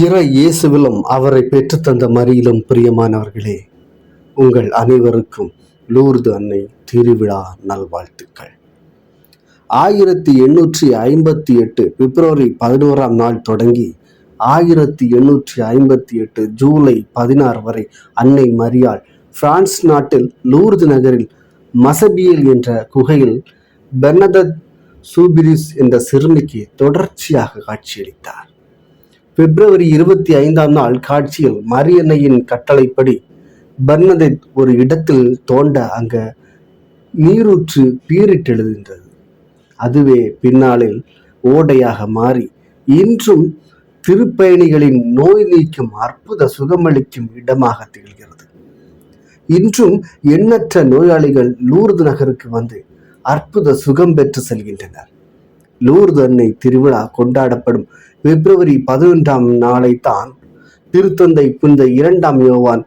இற இயேசுவிலும் அவரை பெற்றுத்தந்த மறியிலும் பிரியமானவர்களே உங்கள் அனைவருக்கும் லூர்து அன்னை திருவிழா நல்வாழ்த்துக்கள். ஆயிரத்தி எண்ணூற்றி ஐம்பத்தி எட்டு பிப்ரவரி பதினோராம் நாள் தொடங்கி ஆயிரத்தி எண்ணூற்றி ஐம்பத்தி எட்டு ஜூலை பதினாறு வரை அன்னை மரியாள் பிரான்ஸ் நாட்டில் லூர்து நகரில் மசபியல் என்ற குகையில் பெர்னதத் சூபிரிஸ் என்ற சிறுமிக்கு தொடர்ச்சியாக காட்சியளித்தார். பிப்ரவரி இருபத்தி ஐந்தாம் நாள் காட்சியில் மரியன்னையின் கட்டளைப்படி பர்னதை ஒரு இடத்தில் தோண்ட அங்க நீரூற்று பீரிட்டெழுகின்றது அதுவே பின்னாளில் ஓடையாக மாறி இன்றும் திருப்பயணிகளின் நோய் நீக்கும் அற்புத சுகமளிக்கும் இடமாக திகழ்கிறது. இன்றும் எண்ணற்ற நோயாளிகள் லூர்து நகருக்கு வந்து அற்புத சுகம் பெற்று செல்கின்றனர். லூர்து அன்னை திருவிழா கொண்டாடப்படும். பிப்ரவரி பதினொன்றாம் நாளைத்தான் திருத்தந்தை புனித இரண்டாம் யோவான்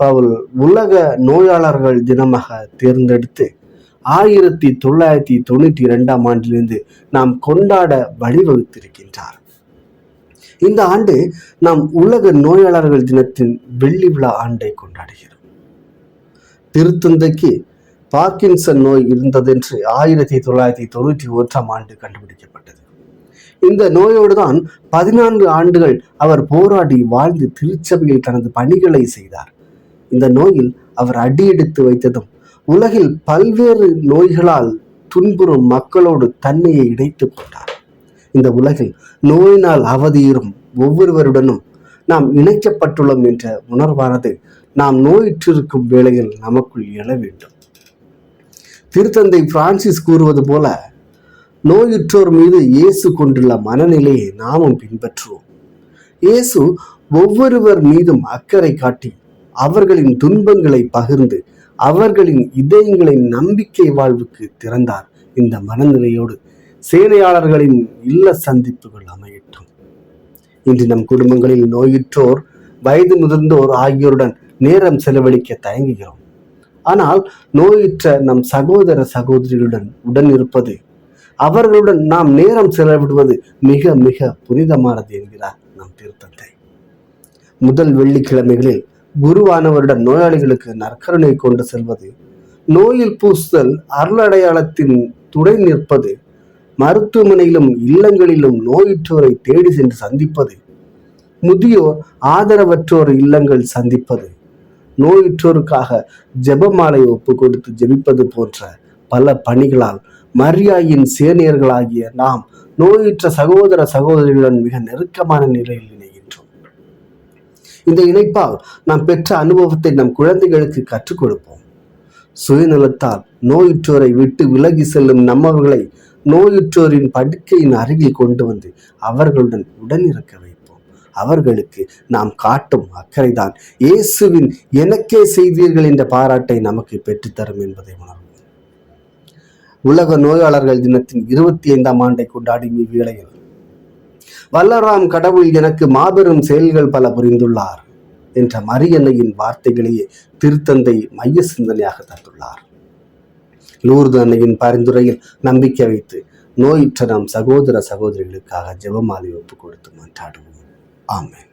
பவுல் உலக நோயாளர்கள் தினமாக தேர்ந்தெடுத்து ஆயிரத்தி தொள்ளாயிரத்தி தொண்ணூற்றி இரண்டாம் ஆண்டிலிருந்து நாம் கொண்டாட வழிவகுத்திருக்கின்றார். இந்த ஆண்டு நாம் உலக நோயாளர்கள் தினத்தின் வெள்ளி விழா ஆண்டை கொண்டாடுகிறோம். திருத்தந்தைக்கு பார்க்கின்சன் நோய் இருந்ததென்று ஆயிரத்தி தொள்ளாயிரத்தி தொண்ணூற்றி ஒன்றாம் ஆண்டு கண்டுபிடிக்கப்பட்டது. இந்த நோயோடு தான் பதினான்கு ஆண்டுகள் அவர் போராடி வாழ்ந்து திருச்சபையில் தனது பணிகளை செய்தார். இந்த நோயில் அவர் அடியெடுத்து வைத்ததும் உலகில் பல்வேறு நோய்களால் துன்புறும் மக்களோடு தன்மையை இணைத்துக் கொண்டார். இந்த உலகில் நோயினால் அவதியிரும் ஒவ்வொருவருடனும் நாம் இணைக்கப்பட்டுள்ளோம் என்ற உணர்வானது நாம் நோயிற்றிருக்கும் வேளையில் நமக்குள் எழ வேண்டும். திருத்தந்தை பிரான்சிஸ் கூறுவது போல நோயுற்றோர் மீது இயேசு கொண்டுள்ள மனநிலையை நாமும் பின்பற்றுவோம். இயேசு ஒவ்வொருவர் மீதும் அக்கறை காட்டி அவர்களின் துன்பங்களை பகிர்ந்து அவர்களின் இதயங்களின் நம்பிக்கை வாழ்வுக்கு திறந்தார் இந்த மனநிலையோடு. சேனையாளர்களின் இல்ல சந்திப்புகள் அமையட்டும். இன்று நம் குடும்பங்களில் நோயுற்றோர் வயது முதிர்ந்தோர் ஆகியோருடன் நேரம் செலவழிக்க தயங்குகிறோம். ஆனால் நோயுற்ற நம் சகோதர சகோதரிகளுடன் உடன் இருப்பது அவர்களுடன் நாம் நேரம் செலவிடுவது மிக மிக புனிதமானது என்கிறார் நம் திருத்தந்தை. முதல் வெள்ளிக்கிழமைகளில் குருவானவருடன் நோயாளிகளுக்கு நற்கருணை கொண்டு செல்வது நோயில் பூசுதல் அருளடையாளத்தின் துணை நிற்பது மருத்துவமனையிலும் இல்லங்களிலும் நோயுற்றோரை தேடி சென்று சந்திப்பது முதியோர் ஆதரவற்றோர் இல்லங்கள் சந்திப்பது நோயுற்றோருக்காக ஜெபமாலை ஒப்பு கொடுத்து ஜெபிப்பது போன்ற பல பணிகளால் மரியாயின் சேனியர்களாகிய நாம் நோயுற்ற சகோதர சகோதரிகளுடன் மிக நெருக்கமான நிலையில் இணைகின்றோம். இந்த இணைப்பால் நாம் பெற்ற அனுபவத்தை நம் குழந்தைகளுக்கு கற்றுக் கொடுப்போம். சுயநலத்தால் நோயுற்றோரை விட்டு விலகி செல்லும் நம்மவர்களை நோயுற்றோரின் படுக்கையின் அருகில் கொண்டு வந்து அவர்களுடன் உடனிருக்க வேண்டும். அவர்களுக்கு நாம் காட்டும் அக்கறைதான். இயேசுவின் எனக்கே செய்தீர்கள் என்ற பாராட்டை நமக்கு பெற்றுத்தரும் என்பதை உணர்வோம். உலக நோயாளர்கள் தினத்தின் இருபத்தி ஐந்தாம் ஆண்டை கொண்டாடும் இவ்வேளையில் வல்லராம் கடவுள் எனக்கு மாபெரும் செயல்கள் பல புரிந்துள்ளார் என்ற மரியன்னையின் வார்த்தைகளையே திருத்தந்தை மைய சிந்தனையாக தந்துள்ளார். லூர்து அன்னையின் பரிந்துரையில் நம்பிக்கை வைத்து நோயிற்ற நாம் சகோதர சகோதரிகளுக்காக ஜெபமாலை ஒப்பு கொடுத்து மன்றாடுவோம். ஆமென்